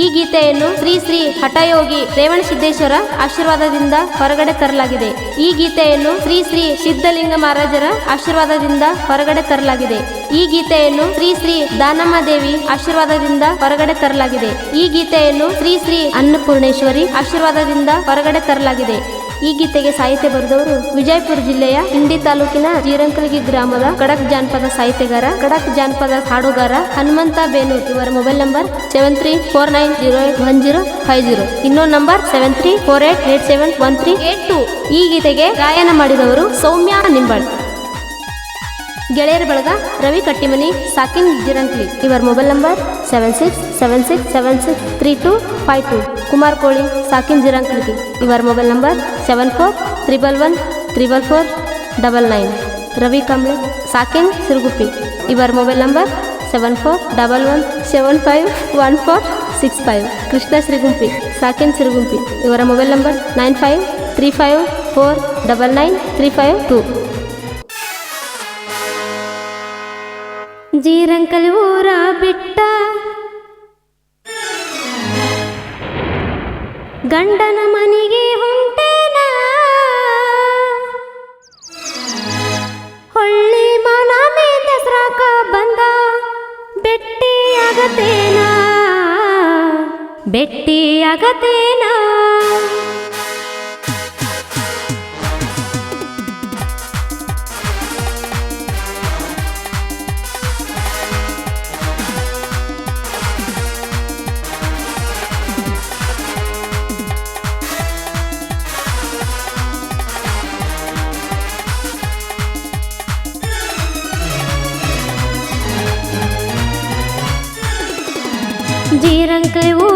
ಈ ಗೀತೆಯನ್ನು ಶ್ರೀ ಶ್ರೀ ಹಠಯೋಗಿ ರೇವಣಸಿದ್ದೇಶ್ವರ ಆಶೀರ್ವಾದದಿಂದ ಹೊರಗಡೆ ತರಲಾಗಿದೆ. ಈ ಗೀತೆಯನ್ನು ಶ್ರೀ ಶ್ರೀ ಸಿದ್ಧಲಿಂಗ ಮಹಾರಾಜರ ಆಶೀರ್ವಾದದಿಂದ ಹೊರಗಡೆ ತರಲಾಗಿದೆ. ಈ ಗೀತೆಯನ್ನು ಶ್ರೀ ಶ್ರೀ ದಾನಮ್ಮ ದೇವಿ ಆಶೀರ್ವಾದದಿಂದ ಹೊರಗಡೆ ತರಲಾಗಿದೆ. ಈ ಗೀತೆಯನ್ನು ಶ್ರೀ ಶ್ರೀ ಅನ್ನಪೂರ್ಣೇಶ್ವರಿ ಆಶೀರ್ವಾದದಿಂದ ಹೊರಗಡೆ ತರಲಾಗಿದೆ. ಈ ಗೀತೆಗೆ ಸಾಹಿತ್ಯ ಬರೆದವರು ವಿಜಯಪುರ ಜಿಲ್ಲೆಯ ಇಂಡಿ ತಾಲೂಕಿನ ಜೀರಂಕಲಗಿ ಗ್ರಾಮದ ಕಡಕ್ ಜಾನಪದ ಸಾಹಿತ್ಯಗಾರ, ಕಡಕ್ ಜಾನಪದ ಹಾಡುಗಾರ ಹನುಮಂತ ಬೇನೂರ್. ಇವರ mobile number seven three four nine zero eight one zero five zero ಇನ್ನೊಂದು number seven three four eight eight seven one three eight two ಈ ಗೀತೆಗೆ ಗಾಯನ ಮಾಡಿದವರು ಸೌಮ್ಯ ನಿಂಬಳ್ ಗೆಳೆಯರ ಬಳಗ ರವಿ ಕಟ್ಟಿಮನಿ, ಸಾಕಿನ್ ಜಿರಂಟ್ಲಿ ಇವರ mobile number seven six seven six seven six three two five two. Kumar Koli, ಸಾಕಿನ್ Jirankli ಇವರ mobile number seven four triple one triple four double nine. Ravi Kamble ಸಾಕಿನ್ Siruguppi. ಇವರ mobile number seven four double one seven five one four six five. Krishna Shrigumpi ಸಾಕಿನ್ Sirugumpi. ಇವರ mobile number nine five three five four double nine three five two. Jirankal ಊರ ಬಿಟ್ಟ ಗಂಡನ ಮನೆಗೆ ಹೊಂಟೇನ. ಹೊಳ್ಳಿ ಮನ ದಸರಾಕ ಬಂದ ಬೆಟ್ಟಿಯಾಗತೇನ ಬೆಟ್ಟಿಯಾಗತೇನ ಜೀರಂಕೈ ಊರ ಬಿಟ್ಟ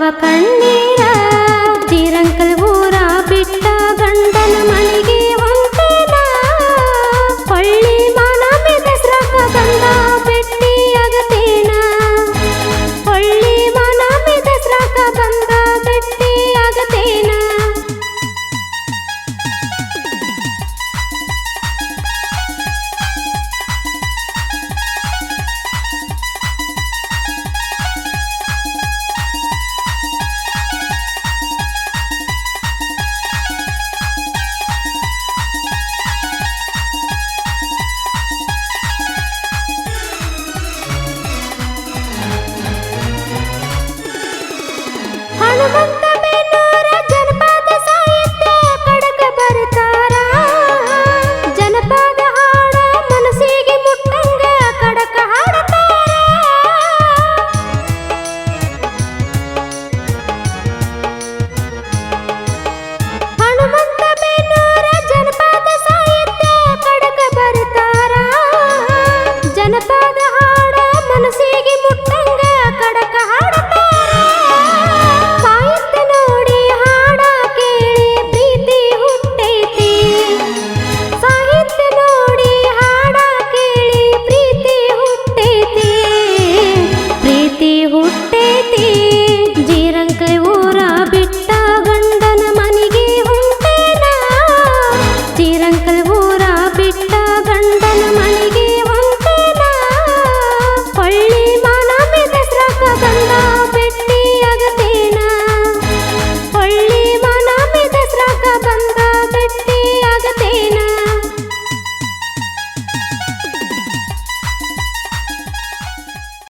तव